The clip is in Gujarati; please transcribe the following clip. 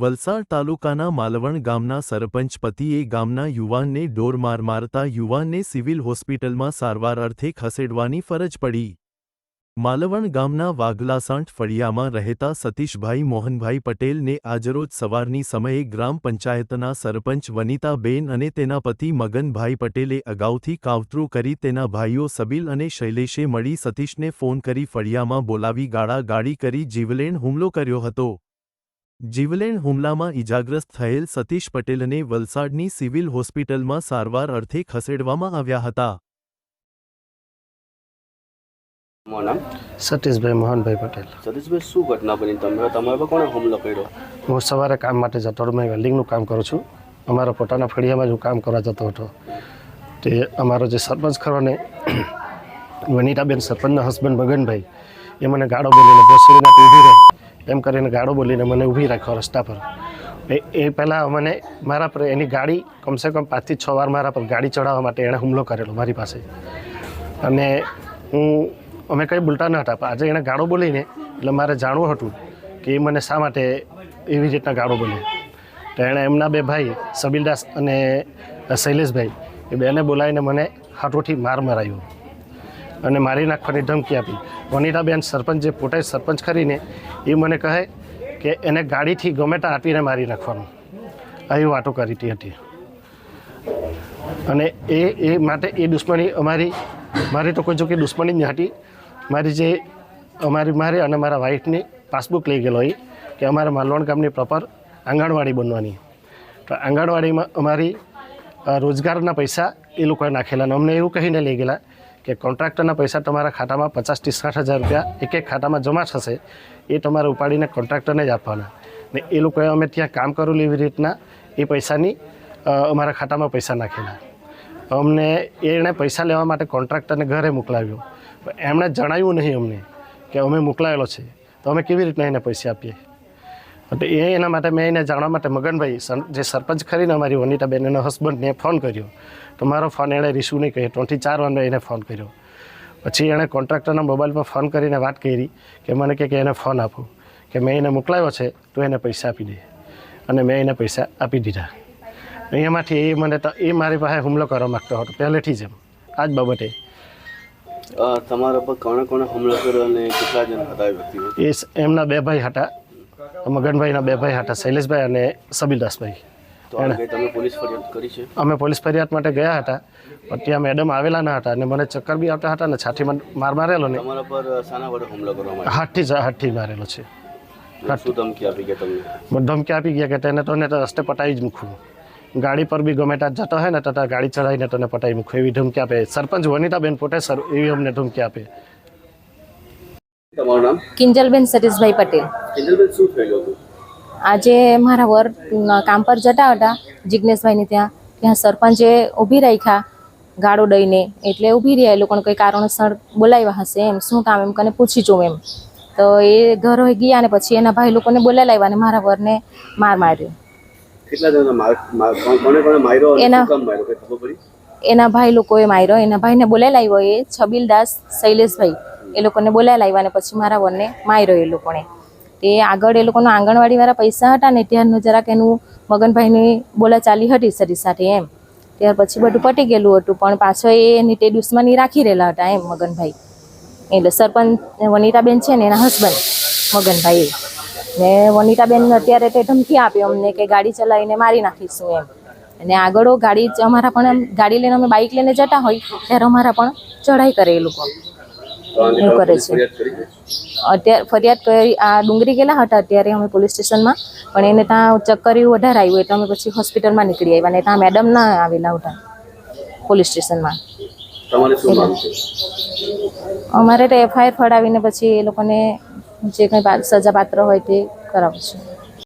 વલસાડ તાલુકાના માલવણ ગામના સરપંચ પતિએ ગામના યુવાનને ડોરમાર મારતા યુવાનને સિવિલ હોસ્પિટલમાં સારવાર અર્થે ખસેડવાની ફરજ પડી. માલવણ ગામના વાઘલાસાંઠ ફળિયામાં રહેતા સતીશભાઈ મોહનભાઈ પટેલને આજરોજ સવારની સમયે ગ્રામ પંચાયતના સરપંચ વનિતાબેન અને તેના પતિ મગનભાઈ પટેલે અગાઉથી કાવતરું કરી તેના ભાઈઓ સબીલ અને શૈલેષે મળી સતીશને ફોન કરી ફળિયામાં બોલાવી ગાળાગાળી કરી જીવલેણ હુમલો કર્યો હતો. જીવલેણ હુમલામાં ઇજાગ્રસ્ત થયેલ સતીશ પટેલને વલસાડની સિવિલ હોસ્પિટલમાં સારવાર અર્થે ખસેડવામાં આવ્યા હતા. સતીશભાઈ મોહનભાઈ પટેલ. સતીશભાઈ શું ઘટના બની? તમે તમારા પર કોણે હુમલો કર્યો? હું સવારે કામ માટે જતો હતો. મેં વેલ્ડિંગનું કામ કરું છું. અમારા પોતાના ફળિયામાં જ હું કામ કરવા જતો હતો. તે અમારો જે સરપંચ ખરો ને વનિતાબેન સરપંચના હસબન્ડ મગનભાઈ એ મને ગાળો બોલીને ભોસરીના પીધી રહે એમ કરીને ગાળો બોલીને મને ઊભી રાખ્યો રસ્તા પર. એ પહેલાં મને મારા પર એની ગાડી કમસે કમ પાંચથી છ વાર મારા પર ગાડી ચડાવવા માટે એણે હુમલો કરેલો મારી પાસે. અને હું, અમે કંઈ બોલતા ન હતા, પણ આજે એણે ગાળો બોલીને, એટલે મારે જાણવું હતું કે એ મને શા માટે એવી રીતના ગાળો બોલે. તો એણે એમના બે ભાઈ, સબીલદાસ અને શૈલેષભાઈ, એ બેને બોલાવીને મને હાથોથી માર મરાયો. અને મારી નાખવાની ધમકી આપી. વનિતાબેન સરપંચ જે પોતે સરપંચ ખરીને એ મને કહે કે એને ગાડીથી ગમે ત્યાં આપીને મારી નાખવાનું. આવી વાતો કરી હતી અને એ એ માટે એ દુશ્મની અમારી, મારી તો કોઈ જો કે દુશ્મની જ હતી. મારી જે, અમારી, મારી અને મારા વાઈફની પાસબુક લઈ ગયેલો એ, કે અમારે માલવણ ગામની પ્રોપર આંગણવાડી બનવાની. તો આંગણવાડીમાં અમારી રોજગારના પૈસા એ લોકોએ નાખેલા અને અમને એવું કહીને લઈ ગયેલા કે કોન્ટ્રાક્ટરના પૈસા તમારા ખાતામાં પચાસથી સાઠ હજાર રૂપિયા એક એક ખાતામાં જમા થશે, એ તમારે ઉપાડીને કોન્ટ્રાક્ટરને જ આપવાના. ને એ લોકોએ અમે ત્યાં કામ કરેલું એવી રીતના, એ પૈસાની અમારા ખાતામાં પૈસા નાખેલા. અમને એણે પૈસા લેવા માટે કોન્ટ્રાક્ટરને ઘરે મોકલાવ્યો. એમણે જણાવ્યું નહીં અમને કે અમે મોકલાયેલો છે. તો અમે કેવી રીતના એને પૈસા આપીએ? એટલે એ એના માટે મેં એને જાણવા માટે મગનભાઈ જે સરપંચ ખરીને અમારી વનિતાબેન એનો હસબન્ડને ફોન કર્યો. તો મારો ફોન એણે રિસીવ નહીં કર્યો. ત્રણથી ચાર વાર એને ફોન કર્યો. પછી એણે કોન્ટ્રાક્ટરના મોબાઈલ પર ફોન કરીને વાત કરી કે મને કહે કે એને ફોન આપો. કે મેં એને મોકલાવ્યો છે તો એને પૈસા આપી દે. અને મેં એને પૈસા આપી દીધા. અહીંયામાંથી એ મને તો એ મારી પાસે હુમલો કરવા માગતો હતો પહેલેથી જ એમ. આ જ બાબતે. તમારા પર કોણે કોણે હુમલો કર્યો અને કેટલા જણ હતા વ્યક્તિઓ? એ એમના બે ભાઈ હતા. મગનભાઈના બે ભાઈ હતા શૈલેષભાઈ અને છે? અમે પોલીસ ફરિયાદ માટે ગયા હતા પણ ત્યાં મેડમ આવેલા ન હતા અને મને ચક્કર બી આવતા હતા ને છાતીમાં માર મારેલો ને. હાથથી હાથથી મારેલો છે. ધમકી આપી ગયા કે તેને તને તો રસ્તે પટાવી જ મૂકવું. ગાડી પર બી ગમે ત્યાં જતો હોય ને તો ગાડી ચડાવીને તને પટાવી મૂકવું. એવી ધમકી આપે. સરપંચ વનિતાબેન પોતે સર એવી અમને ધમકી આપે. તમારું નામ? કિંજલબેન સતીશભાઈ પટેલ. કિંજલબેન શું થયેલું હતું? આજે મારા વર કામ પર જતા હતા જિજ્ઞેશભાઈને ત્યાં. ત્યાં સરપંચે ઊભી રાખ્યા ગાળો દઈને. એટલે ઊભી રહ્યા એ લોકોને કંઈ કારણોસર બોલાવ્યા હશે એમ. શું કામ એમ કને પૂછી જોઉં એમ. તો એ ઘર ગયા ને પછી એના ભાઈ લોકોને બોલાવી લાવ્યા અને મારા વરને માર માર્યો. કેટલા જણા માર્યો એના- એના ભાઈ લોકોએ માર્યો. એના ભાઈને બોલાવી લાવ્યો એ છબીલદાસ શૈલેષભાઈ. એ લોકોને બોલાવી લાવ્યા અને પછી મારા વનને માર્યો એ લોકોને. તે આગળ એ લોકોનો આંગણવાડીવાળા પૈસા હતા ને ત્યારનું જરાક એનું મગનભાઈની બોલા ચાલી હતી સરી સાથે એમ. ત્યાર પછી બધું પટી ગયેલું હતું, પણ પાછો એ એની તે દુશ્મની રાખી રહેલા હતા એમ મગનભાઈ. એટલે સરપંચ વનિતાબેન છે ને એના હસબન્ડ મગનભાઈ ને વનિતાબેન અત્યારે તે ધમકી આપી અમને કે ગાડી ચલાવીને મારી નાખીશું એમ. અને આગળ ગાડી અમારા પણ ગાડી લઈને અમે બાઇક લઈને જતા હોય, ત્યારે અમારા પણ ચઢાઈ કરે એ લોકો. એવું કરે છે. અત્યારે ફરિયાદ કરી આ ડુંગરી ગયેલા હતા અત્યારે અમે પોલીસ સ્ટેશનમાં પણ એને ત્યાં ચક્કર એવું વધારે આવ્યું એટલે અમે પછી હોસ્પિટલમાં નીકળી આવ્યા ને ત્યાં મેડમ ના આવેલા હતા પોલીસ સ્ટેશનમાં. અમારે તો એફઆઈઆર ફડાવીને પછી એ લોકોને જે કંઈ સજા પાત્ર હોય તે કરાવશું